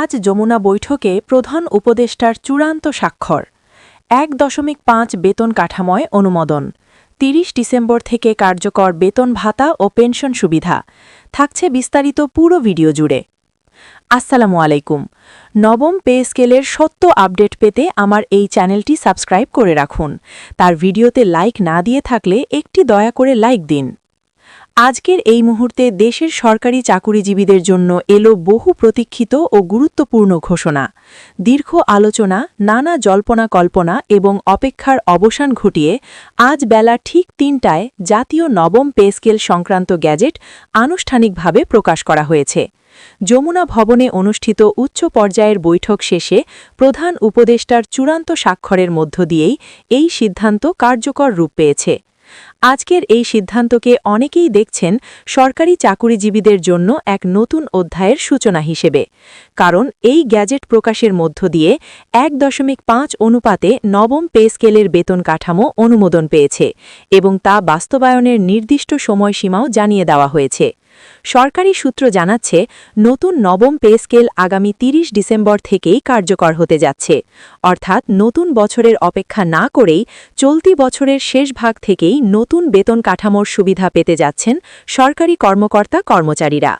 আজ যমুনা বৈঠকে প্রধান উপদেষ্টার চূড়ান্ত স্বাক্ষর। এক দশমিক পাঁচ বেতন কাঠাময় অনুমোদন। তিরিশ ডিসেম্বর থেকে কার্যকর বেতন ভাতা ও পেনশন সুবিধা। থাকছে বিস্তারিত পুরো ভিডিও জুড়ে। আসসালামু আলাইকুম। নবম পে স্কেলের সত্য আপডেট পেতে আমার এই চ্যানেলটি সাবস্ক্রাইব করে রাখুন। তার ভিডিওতে লাইক না দিয়ে থাকলে একটি দয়া করে লাইক দিন। আজকের এই মুহূর্তে দেশের সরকারি চাকুরিজীবীদের জন্য এলো বহু প্রতীক্ষিত ও গুরুত্বপূর্ণ ঘোষণা। দীর্ঘ আলোচনা, নানা জল্পনা কল্পনা এবং অপেক্ষার অবসান ঘটিয়ে আজ বেলা ঠিক তিনটায় জাতীয় নবম পে স্কেল সংক্রান্ত গ্যাজেট আনুষ্ঠানিকভাবে প্রকাশ করা হয়েছে। যমুনা ভবনে অনুষ্ঠিত উচ্চ পর্যায়ের বৈঠক শেষে প্রধান উপদেষ্টার চূড়ান্ত স্বাক্ষরের মধ্য দিয়েই এই সিদ্ধান্ত কার্যকর রূপ পেয়েছে। আজকের এই সিদ্ধান্তকে অনেকেই দেখছেন সরকারি চাকুরিজীবীদের জন্য এক নতুন অধ্যায়ের সূচনা হিসেবে। কারণ এই গ্যাজেট প্রকাশের মধ্য দিয়ে এক দশমিক পাঁচ অনুপাতে নবম পে স্কেলের বেতন কাঠামো অনুমোদন পেয়েছে এবং তা বাস্তবায়নের নির্দিষ্ট সময়সীমাও জানিয়ে দেওয়া হয়েছে। সরকারি সূত্র জানাচ্ছে, নতুন নবম পে স্কেল আগামী ৩০ ডিসেম্বর থেকেই কার্যকর হতে যাচ্ছে। অর্থাৎ নতুন বছরের অপেক্ষা না করেই চলতি বছরের শেষ ভাগ থেকেই নতুন বেতন কাঠামোর সুবিধা পেতে যাচ্ছেন সরকারি কর্মকর্তা কর্মচারীরা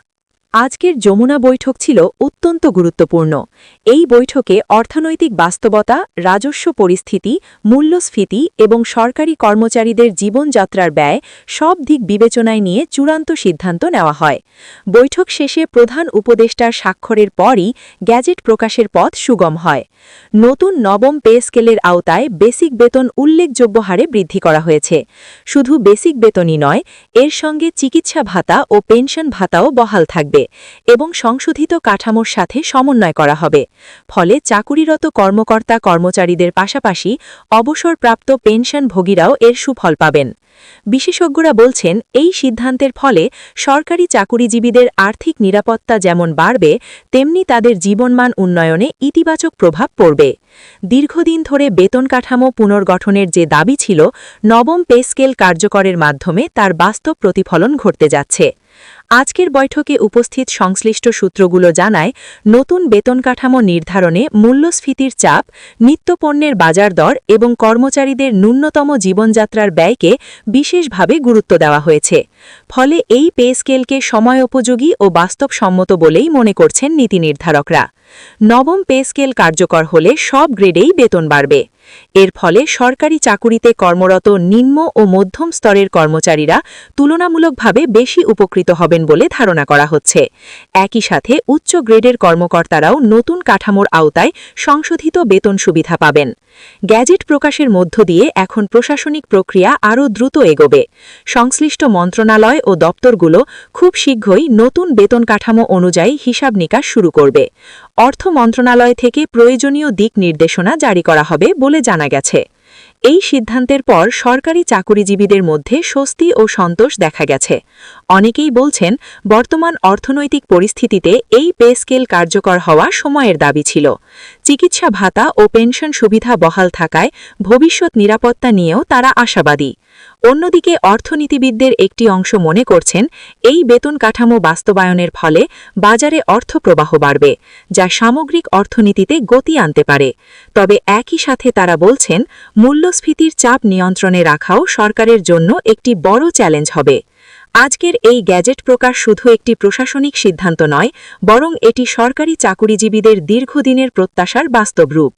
আজকের যমুনা বৈঠক ছিল অত্যন্ত গুরুত্বপূর্ণ। এই বৈঠকে অর্থনৈতিক বাস্তবতা, রাজস্ব পরিস্থিতি, মূল্যস্ফীতি এবং সরকারি কর্মচারীদের জীবনযাত্রার ব্যয় সব দিক বিবেচনায় নিয়ে চূড়ান্ত সিদ্ধান্ত নেওয়া হয়। বৈঠক শেষে প্রধান উপদেষ্টার স্বাক্ষরের পরই গ্যাজেট প্রকাশের পথ সুগম হয়। নতুন নবম পে স্কেলের আওতায় বেসিক বেতন উল্লেখযোগ্য হারে বৃদ্ধি করা হয়েছে। শুধু বেসিক বেতনই নয়, এর সঙ্গে চিকিৎসা ভাতা ও পেনশন ভাতাও বহাল থাকবে। এবং সংশোধিত কাঠামোর সাথে সমন্বয় করা হবে। ফলে চাকুরিরত কর্মকর্তা কর্মচারীদের পাশাপাশি অবসরপ্রাপ্ত পেনশনভোগীরাও এর সুফল পাবেন। বিশেষজ্ঞরা বলছেন, এই সিদ্ধান্তের ফলে সরকারি চাকুরিজীবীদের আর্থিক নিরাপত্তা যেমন বাড়বে, তেমনি তাদের জীবনমান উন্নয়নে ইতিবাচক প্রভাব পড়বে। দীর্ঘদিন ধরে বেতন কাঠামো পুনর্গঠনের যে দাবি ছিল, নবম পে স্কেল কার্যকরের মাধ্যমে তার বাস্তব প্রতিফলন ঘটতে যাচ্ছে। আজকের বৈঠকে উপস্থিত সংশ্লিষ্ট সূত্রগুলো জানায়, নতুন বেতন কাঠামো নির্ধারণে মূল্যস্ফীতির চাপ, নিত্যপণ্যের বাজার দর এবং কর্মচারীদের ন্যূনতম জীবনযাত্রার ব্যয়কে বিশেষভাবে গুরুত্ব দেওয়া হয়েছে। ফলে এই পে স্কেলকে সময়োপযোগী ও বাস্তবসম্মত বলেই মনে করছেন নীতি নির্ধারকরা। নবম পে স্কেল কার্যকর হলে সব গ্রেডেই বেতন বাড়বে। এর ফলে সরকারি চাকুরিতে কর্মরত নিম্ন ও মধ্যম স্তরের কর্মচারীরা তুলনামূলকভাবে বেশি উপকৃত হবেন বলে ধারণা করা হচ্ছে। একই সাথে উচ্চ গ্রেডের কর্মকর্তারাও নতুন কাঠামোর আওতায় সংশোধিত বেতন সুবিধা পাবেন। গ্যাজেট প্রকাশের মধ্য দিয়ে এখন প্রশাসনিক প্রক্রিয়া আরও দ্রুত এগোবে। সংশ্লিষ্ট মন্ত্রণালয় ও দপ্তরগুলো খুব শীঘ্রই নতুন বেতন কাঠামো অনুযায়ী হিসাব নিকাশ শুরু করবে। অর্থ মন্ত্রণালয় থেকে প্রয়োজনীয় দিক নির্দেশনা জারি করা হবে বলে জানা গেছে। এই সিদ্ধান্তের পর সরকারি চাকুরিজীবীদের মধ্যে স্বস্তি ও সন্তোষ দেখা গেছে। অনেকেই বলছেন, বর্তমান অর্থনৈতিক পরিস্থিতিতে এই পে স্কেল কার্যকর হওয়া সময়ের দাবি ছিল। চিকিৎসা ভাতা ও পেনশন সুবিধা বহাল থাকায় ভবিষ্যৎ নিরাপত্তা নিয়েও তারা আশাবাদী। অন্যদিকে অর্থনীতিবিদদের একটি অংশ মনে করছেন, এই বেতন কাঠামো বাস্তবায়নের ফলে বাজারে অর্থ প্রবাহ বাড়বে, যা সামগ্রিক অর্থনীতিতে গতি আনতে পারে। তবে একই সাথে তারা বলছেন মূল্যস্ফীতির চাপ নিয়ন্ত্রণে রাখাও সরকারের জন্য একটি বড় চ্যালেঞ্জ হবে। আজকের এই গ্যাজেট প্রকাশ শুধু একটি প্রশাসনিক সিদ্ধান্ত নয়, বরং এটি সরকারি চাকুরিজীবীদের দীর্ঘদিনের প্রত্যাশার বাস্তব রূপ।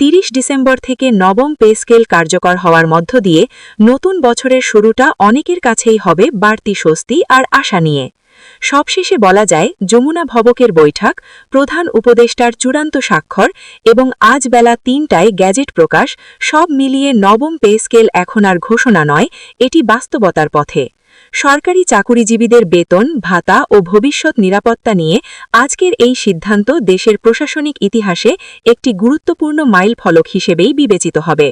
তিরিশ ডিসেম্বর থেকে নবম পে স্কেল কার্যকর হওয়ার মধ্য দিয়ে নতুন বছরের শুরুটা অনেকের কাছেই হবে বাড়তি স্বস্তি আর আশা নিয়ে। সবশেষে বলা যায়, যমুনা ভবকের বৈঠক, প্রধান উপদেষ্টার চূড়ান্ত স্বাক্ষর এবং আজ বেলা তিনটায় গ্যাজেট প্রকাশ, সব মিলিয়ে নবম পে স্কেল এখন আর ঘোষণা নয়, এটি বাস্তবতার পথে। সরকারি চাকুরিজীবীদের বেতন, ভাতা ও ভবিষ্যৎ নিরাপত্তা নিয়ে আজকের এই সিদ্ধান্ত দেশের প্রশাসনিক ইতিহাসে একটি গুরুত্বপূর্ণ মাইল ফলক হিসেবেই বিবেচিত হবে।